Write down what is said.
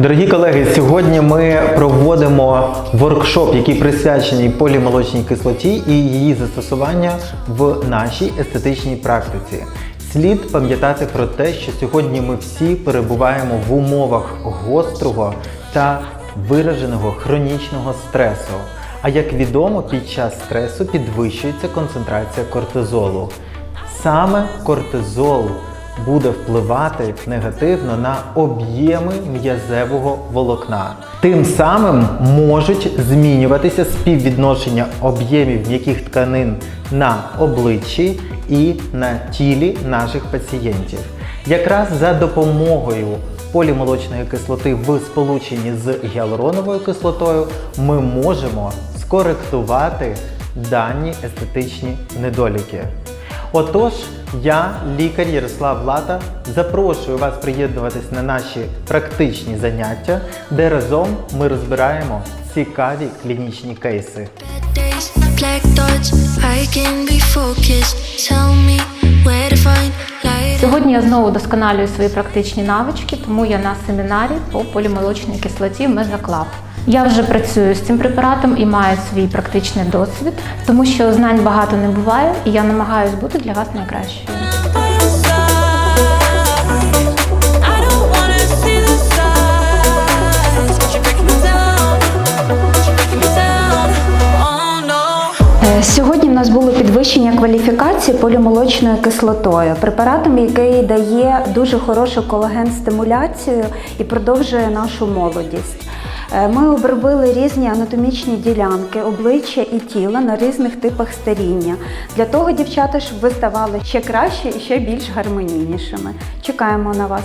Дорогі колеги, сьогодні ми проводимо воркшоп, який присвячений полімолочній кислоті і її застосування в нашій естетичній практиці. Слід пам'ятати про те, що сьогодні ми всі перебуваємо в умовах гострого та вираженого хронічного стресу. А як відомо, під час стресу підвищується концентрація кортизолу. Саме кортизол буде впливати негативно на об'єми м'язевого волокна. Тим самим можуть змінюватися співвідношення об'ємів м'яких тканин на обличчі і на тілі наших пацієнтів. Якраз за допомогою полімолочної кислоти в сполученні з гіалуроновою кислотою ми можемо скоректувати дані естетичні недоліки. Отож, я, лікар Ярослав Лата, запрошую вас приєднуватись на наші практичні заняття, де разом ми розбираємо цікаві клінічні кейси. Сьогодні я знову досконалюю свої практичні навички, тому я на семінарі по полімолочній кислоті Мезаклаб. Я вже працюю з цим препаратом і маю свій практичний досвід, тому що знань багато не буває, і я намагаюсь бути для вас найкращою. Е, Сьогодні в нас було підвищення кваліфікації полімолочною кислотою, препаратом, який дає дуже хорошу колаген-стимуляцію і продовжує нашу молодість. Е, ми обробили різні анатомічні ділянки, обличчя і тіла на різних типах старіння. Для того дівчата щоб ви ставали ще краще і ще більш гармонійнішими. Чекаємо на вас.